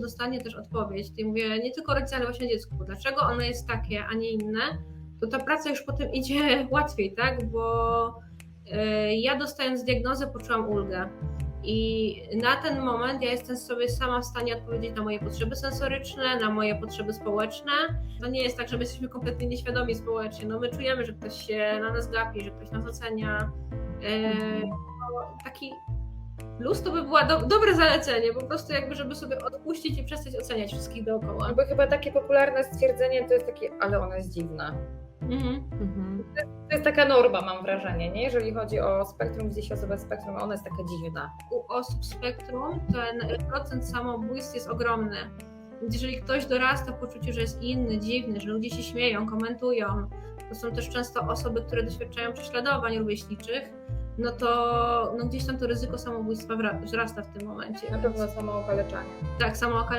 dostanie też odpowiedź, i mówię nie tylko rodzice, ale właśnie dziecku, dlaczego ono jest takie, a nie inne, to ta praca już potem idzie łatwiej, tak? Bo y, ja dostając diagnozę poczułam ulgę. I na ten moment ja jestem sobie sama w stanie odpowiedzieć na moje potrzeby sensoryczne, na moje potrzeby społeczne. To nie jest tak, że my jesteśmy kompletnie nieświadomi społecznie. No my czujemy, że ktoś się na nas gapi, że ktoś nas ocenia. E, no, taki plus to by było do, dobre zalecenie, po prostu jakby, żeby sobie odpuścić i przestać oceniać wszystkich dookoła. No bo chyba takie popularne stwierdzenie to jest takie, ale ona jest dziwna. Mhm. To jest taka norma, mam wrażenie, nie? Jeżeli chodzi o spektrum, gdzieś osoba z spektrum, ona jest taka dziwna. u osób spektrum ten procent samobójstw jest ogromny. Więc jeżeli ktoś dorasta w poczuciu, że jest inny, dziwny, że ludzie się śmieją, komentują, to są też często osoby, które doświadczają prześladowań rówieśniczych, no to no gdzieś tam to ryzyko samobójstwa wzrasta w tym momencie. Na pewno samo okaleczanie. Tak, samo